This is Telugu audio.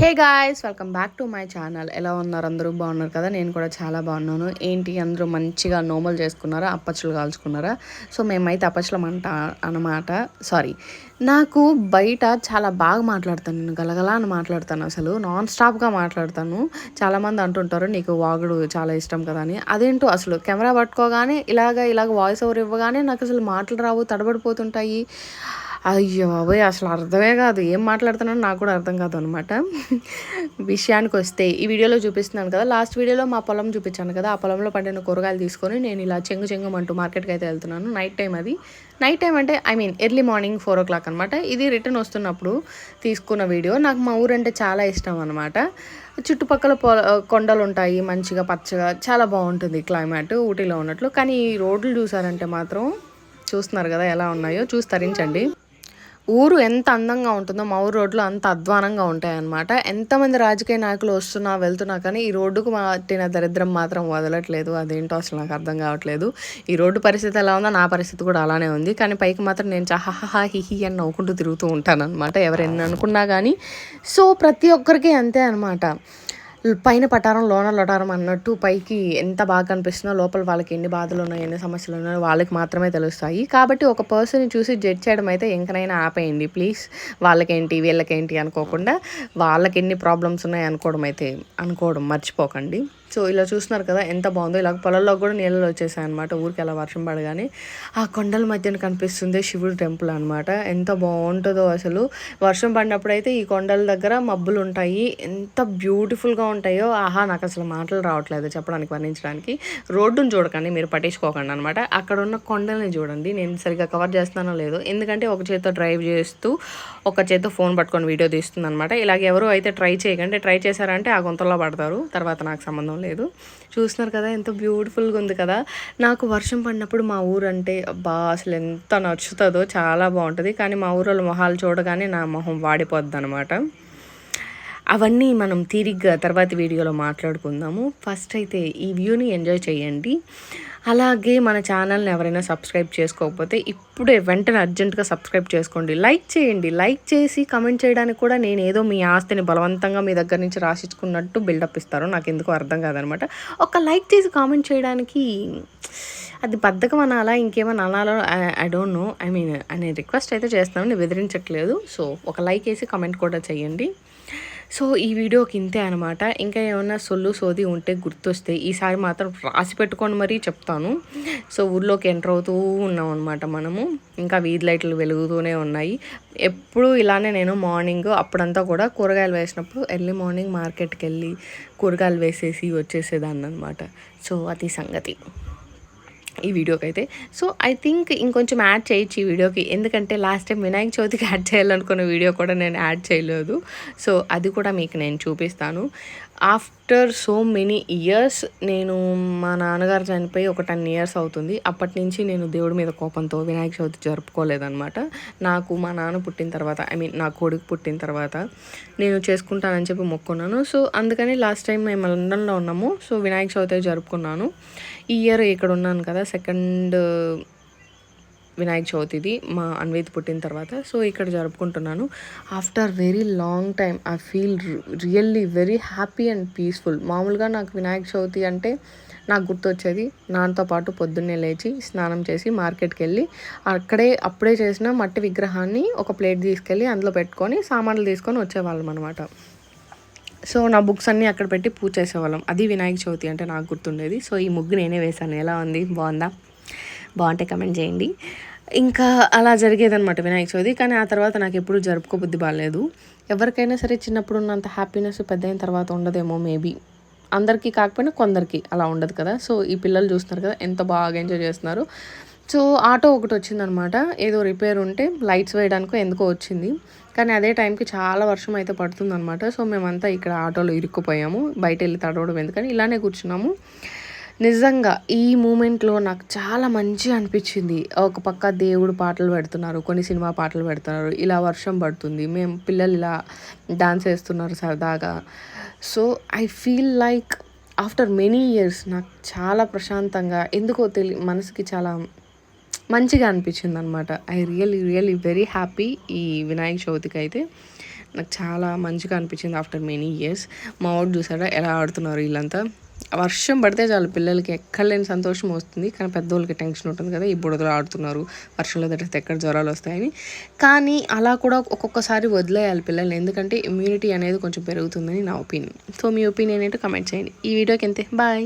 Hey guys welcome back to my channel. ఎలా ఉన్నారు? అందరూ బాగున్నారు కదా? నేను కూడా చాలా బాగున్నాను. ఏంటి? అందరూ మంచిగా నోమల్ చేసుకున్నారా? అప్పచ్చులు కాల్చుకున్నారా? సో మేమైతే అప్పచ్చులం అంట అనమాట సారీ నాకు బయట చాలా బాగా మాట్లాడతాను. నేను గలగలా అని మాట్లాడతాను అసలు. నాన్ స్టాప్గా మాట్లాడతాను. చాలామంది అంటుంటారు నీకు వాగుడు చాలా ఇష్టం కదా అని. అదేంటో అసలు కెమెరా పట్టుకోగానే ఇలాగ ఇలాగ వాయిస్ ఓవర్ ఇవ్వగానే నాకు అసలు మాటలు రావు తడబడిపోతుంటాయి. అయ్యో బాబోయ్ అసలు అర్థమే కాదు. ఏం మాట్లాడుతున్నానో నాకు కూడా అర్థం కాదు అనమాట విషయానికి వస్తే ఈ వీడియోలో చూపిస్తున్నాను కదా లాస్ట్ వీడియోలో మా పొలం చూపించాను కదా ఆ పొలంలో పండిన కూరగాయలు తీసుకొని నేను ఇలా చెంగు చెంగుమంటూ మార్కెట్కి అయితే వెళ్తున్నాను నైట్ టైం అది. నైట్ టైం అంటే I mean early morning four o'clock అనమాట ఇది రిటర్న్ వస్తున్నప్పుడు తీసుకున్న వీడియో నాకు మా ఊరంటే చాలా ఇష్టం అనమాట చుట్టుపక్కల పొ కొండలు ఉంటాయి మంచిగా పచ్చగా చాలా బాగుంటుంది క్లైమేట్ ఊటీలో ఉన్నట్లు. కానీ ఈ రోడ్లు చూసారంటే మాత్రం చూస్తున్నారు కదా ఎలా ఉన్నాయో చూసి తరించండి. ఊరు ఎంత అందంగా ఉంటుందో మా ఊరు రోడ్లు అంత అధ్వానంగా ఉంటాయన్నమాట. ఎంతమంది రాజకీయ నాయకులు వస్తున్నా వెళ్తున్నా కానీ ఈ రోడ్డుకు మాటిన దరిద్రం మాత్రం వదలట్లేదు. అదేంటో అసలు నాకు అర్థం కావట్లేదు. ఈ రోడ్డు పరిస్థితి ఎలా ఉందో నా పరిస్థితి కూడా అలానే ఉంది. కానీ పైకి మాత్రం నేను చహహా హిహి అని నవ్వుకుంటూ తిరుగుతూ ఉంటాను అనమాట ఎవరైనా అనుకున్నా కానీ. సో ప్రతి ఒక్కరికి అంతే అనమాట పైన పటారం లోన లొటారం అన్నట్టు పైకి ఎంత బాగా కనిపిస్తుందో లోపల వాళ్ళకి ఎన్ని బాధలు ఉన్నాయి ఎన్ని సమస్యలు ఉన్నాయో వాళ్ళకి మాత్రమే తెలుస్తాయి. కాబట్టి ఒక పర్సన్ చూసి జడ్జ్ చేయడం అయితే ఇంకనైనా ఆపేయండి. ప్లీజ్ వాళ్ళకేంటి వీళ్ళకేంటి అనుకోకుండా వాళ్ళకి ఎన్ని ప్రాబ్లమ్స్ ఉన్నాయి అనుకోవడం అయితే అనుకోవడం మర్చిపోకండి. సో ఇలా చూస్తున్నారు కదా ఎంత బాగుందో. ఇలా పొలంలో కూడా నీళ్ళు వచ్చేసాయి అనమాట ఊరికి అలా వర్షం పడగానే. ఆ కొండల మధ్యన కనిపిస్తుంది శివుడు టెంపుల్ అనమాట ఎంత బాగుంటుందో అసలు. వర్షం పడినప్పుడు అయితే ఈ కొండల దగ్గర మబ్బులు ఉంటాయి ఎంత బ్యూటిఫుల్గా ఉంటాయో. ఆహా నాకు అసలు మాటలు రావట్లేదు చెప్పడానికి వర్ణించడానికి. రోడ్డును చూడకండి మీరు పట్టించుకోకండి అనమాట అక్కడ ఉన్న కొండల్ని చూడండి. నేను సరిగ్గా కవర్ చేస్తానో లేదో. ఎందుకంటే ఒక చేత్తో డ్రైవ్ చేస్తూ ఒక చేత్తో ఫోన్ పట్టుకొని వీడియో తీస్తుంది అనమాట ఇలాగ ఎవరు అయితే ట్రై చేయకండి. ట్రై చేశారంటే ఆ గుంతలో పడతారు. తర్వాత నాకు సంబంధం లేదు. చూస్తున్నారు కదా ఎంత బ్యూటిఫుల్గా ఉంది కదా. నాకు వర్షం పడినప్పుడు మా ఊరు అంటే బా అసలు ఎంత నచ్చుతుందో చాలా బాగుంటుంది. కానీ మా ఊరిలో మొహాలు చూడగానే నా మొహం వాడిపోద్ది అనమాట అవన్నీ మనం తీరిగ్గా తర్వాత వీడియోలో మాట్లాడుకుందాము. ఫస్ట్ అయితే ఈ వ్యూని ఎంజాయ్ చేయండి. అలాగే మన ఛానల్ని ఎవరైనా సబ్స్క్రైబ్ చేసుకోకపోతే ఇప్పుడే వెంటనే అర్జెంటుగా సబ్స్క్రైబ్ చేసుకోండి. లైక్ చేయండి. లైక్ చేసి కమెంట్ చేయడానికి కూడా నేను ఏదో మీ ఆస్తిని బలవంతంగా మీ దగ్గర నుంచి రాసిచ్చుకున్నట్టు బిల్డప్ ఇస్తారు నాకు ఎందుకు అర్థం కాదనమాట. ఒక లైక్ చేసి కామెంట్ చేయడానికి అది బద్ధకం అనాలా ఇంకేమైనా అనాలో I don't know I mean అనే రిక్వెస్ట్ అయితే చేస్తాను. నేను బెదిరించట్లేదు. సో ఒక లైక్ వేసి కమెంట్ కూడా చేయండి. సో ఈ వీడియోకి ఇంతే అనమాట. ఇంకా ఏమైనా సొల్లు సోది ఉంటే గుర్తొస్తే ఈసారి మాత్రం రాసి పెట్టుకొని మరీ చెప్తాను. సో ఊర్లోకి ఎంటర్ అవుతూ ఉన్నాం అనమాట మనము. ఇంకా వీధి లైట్లు వెలుగుతూనే ఉన్నాయి. ఎప్పుడు ఇలానే నేను మార్నింగ్ అప్పుడంతా కూడా కూరగాయలు వేసినప్పుడు ఎర్లీ మార్నింగ్ మార్కెట్కి వెళ్ళి కూరగాయలు వేసేసి వచ్చేసేదాన్ని అనమాట సో అది సంగతి. ఈ వీడియోకి అయితే సో ఐ థింక్ ఇంకొంచెం యాడ్ చేయొచ్చు ఈ వీడియోకి. ఎందుకంటే లాస్ట్ టైం వినాయక చవితికి యాడ్ చేయాలనుకున్న వీడియో కూడా నేను యాడ్ చేయలేదు. సో అది కూడా మీకు నేను చూపిస్తాను. ఆఫ్టర్ సో మెనీ ఇయర్స్ నేను మా నాన్నగారు చనిపోయి ఒక టెన్ ఇయర్స్ అవుతుంది. అప్పటి నుంచి నేను దేవుడి మీద కోపంతో వినాయక చవితి జరుపుకోలేదన్నమాట. నాకు మా నాన్న పుట్టిన తర్వాత ఐ మీన్ నా కొడుకు పుట్టిన తర్వాత నేను చేసుకుంటానని చెప్పి మొక్కున్నాను. సో అందుకని లాస్ట్ టైం మేము లండన్లో ఉన్నాము. సో వినాయక చవితి జరుపుకున్నాను. ఈ ఇయర్ ఇక్కడ ఉన్నాను కదా సెకండ్ వినాయక చవితిది మా అన్వేత్ పుట్టిన తర్వాత. సో ఇక్కడ జరుపుకుంటున్నాను. After very long time I feel really very happy and peaceful మామూలుగా నాకు వినాయక చవితి అంటే నాకు గుర్తొచ్చేది నాన్నతో పాటు పొద్దున్నే లేచి స్నానం చేసి మార్కెట్కి వెళ్ళి అక్కడే అప్పుడే చేసిన మట్టి విగ్రహాన్ని ఒక ప్లేట్ తీసుకెళ్ళి అందులో పెట్టుకొని సామాన్లు తీసుకొని వచ్చేవాళ్ళం అనమాట సో నా బుక్స్ అన్నీ అక్కడ పెట్టి పూజ చేసేవాళ్ళం. అది వినాయక చవితి అంటే నాకు గుర్తుండేది. సో ఈ ముగ్గు నేనే వేశాను. ఎలా ఉంది? బాగుందా? బాగుంటే కమెంట్ చేయండి. ఇంకా అలా జరిగేదనమాట వినాయక చవితి. కానీ ఆ తర్వాత నాకు ఎప్పుడు జరుపుకోబుద్ధి బాగాలేదు ఎవరికైనా సరే చిన్నప్పుడు ఉన్నంత హ్యాపీనెస్ పెద్ద అయిన తర్వాత ఉండదేమో మేబీ అందరికీ కాకపోయినా కొందరికి అలా ఉండదు కదా. సో ఈ పిల్లలు చూస్తున్నారు కదా ఎంత బాగా ఎంజాయ్ చేస్తున్నారు. సో ఆటో ఒకటి వచ్చిందనమాట ఏదో రిపేర్ ఉంటే లైట్స్ వేయడానికో ఎందుకో వచ్చింది. కానీ అదే టైంకి చాలా వర్షం అయితే పడుతుందనమాట సో మేమంతా ఇక్కడ ఆటోలో ఇరుక్కుపోయాము. బయట వెళ్ళి తడవడం ఎందుకని ఇలానే కూర్చున్నాము. నిజంగా ఈ మూమెంట్లో నాకు చాలా మంచిగా అనిపించింది. ఒక పక్క దేవుడు పాటలు పెడుతున్నారు కొన్ని సినిమా పాటలు పెడుతున్నారు ఇలా వర్షం పడుతుంది మేము పిల్లలు ఇలా డాన్స్ వేస్తున్నారు సరదాగా. So I feel like after many years నాకు చాలా ప్రశాంతంగా ఎందుకో తెలి మనసుకి చాలా మంచిగా అనిపించింది అనమాట I really really very happy ఈ వినాయక చవితికి అయితే. నాకు చాలా మంచిగా అనిపించింది ఆఫ్టర్ మెనీ ఇయర్స్. మా వాడు చూసారా ఎలా ఆడుతున్నారు వీళ్ళంతా? వర్షం పడితే చాలు పిల్లలకి ఎక్కడ లేని సంతోషం వస్తుంది. కానీ పెద్దోళ్ళకి టెన్షన్ ఉంటుంది కదా ఈ బుడదలు ఆడుతున్నారు వర్షంలో తడిస్తే ఎక్కడ జ్వరాలు వస్తాయని. కానీ అలా కూడా ఒక్కొక్కసారి వదిలేయాలి పిల్లల్ని. ఎందుకంటే ఇమ్యూనిటీ అనేది కొంచెం పెరుగుతుందని నా ఒపీనియన్ సో మీ ఒపీనియన్ ఏంటో కమెంట్ చేయండి. ఈ వీడియోకి అంతే. బాయ్